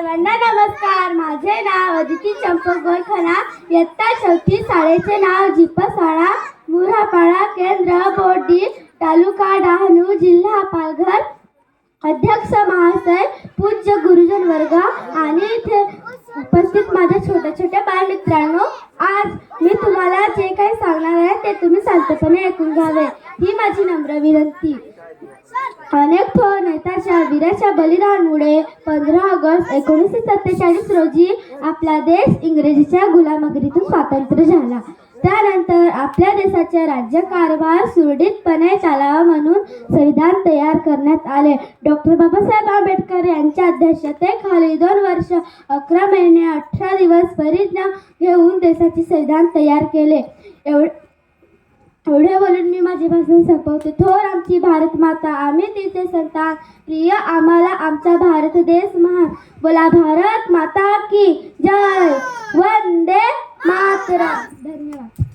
सर्वांना नमस्कार. माझे नाव अदिती चंपक गोरखना इयत्ता चौथी शाळेचे नाव जिपसाळा मुरापाडा केंद्र बोर्डी तालुका डहाणू जिल्हा पालघर. अध्यक्ष महाशय पूज्य गुरुजन वर्ग आणि इथे उपस्थित माझ्या छोट्या छोट्या बालमित्रांनो आज मी तुम्हाला जे काही सांगणार आहे ते तुम्ही शांतपणे ऐकून घ्यावे. ही माझी नम्र विनंती. अनेक वीराच्या बलिदानामुळे पंधरा ऑगस्ट एकोणीसशे सत्तेचाळीस रोजी आपला देश इंग्रजीच्या गुलामगिरीतून स्वातंत्र्य झाला. त्यानंतर आपल्या देशाचे राज्यकारभार सुरळीतपणे चालावा म्हणून संविधान तयार करण्यात आले. डॉक्टर बाबासाहेब आंबेडकर यांच्या अध्यक्षतेखाली दोन वर्ष अकरा महिने अठरा दिवस परिज्ञा घेऊन देशाचे संविधान तयार केले. एवढे एवढे बोलून मी माझे भाषण संपवते. थोर आमची भारत माता आम्ही तिचे संतान. प्रिय आम्हाला आमचा भारत देश महान. बोला भारत माता की जय. वंदे मातरम.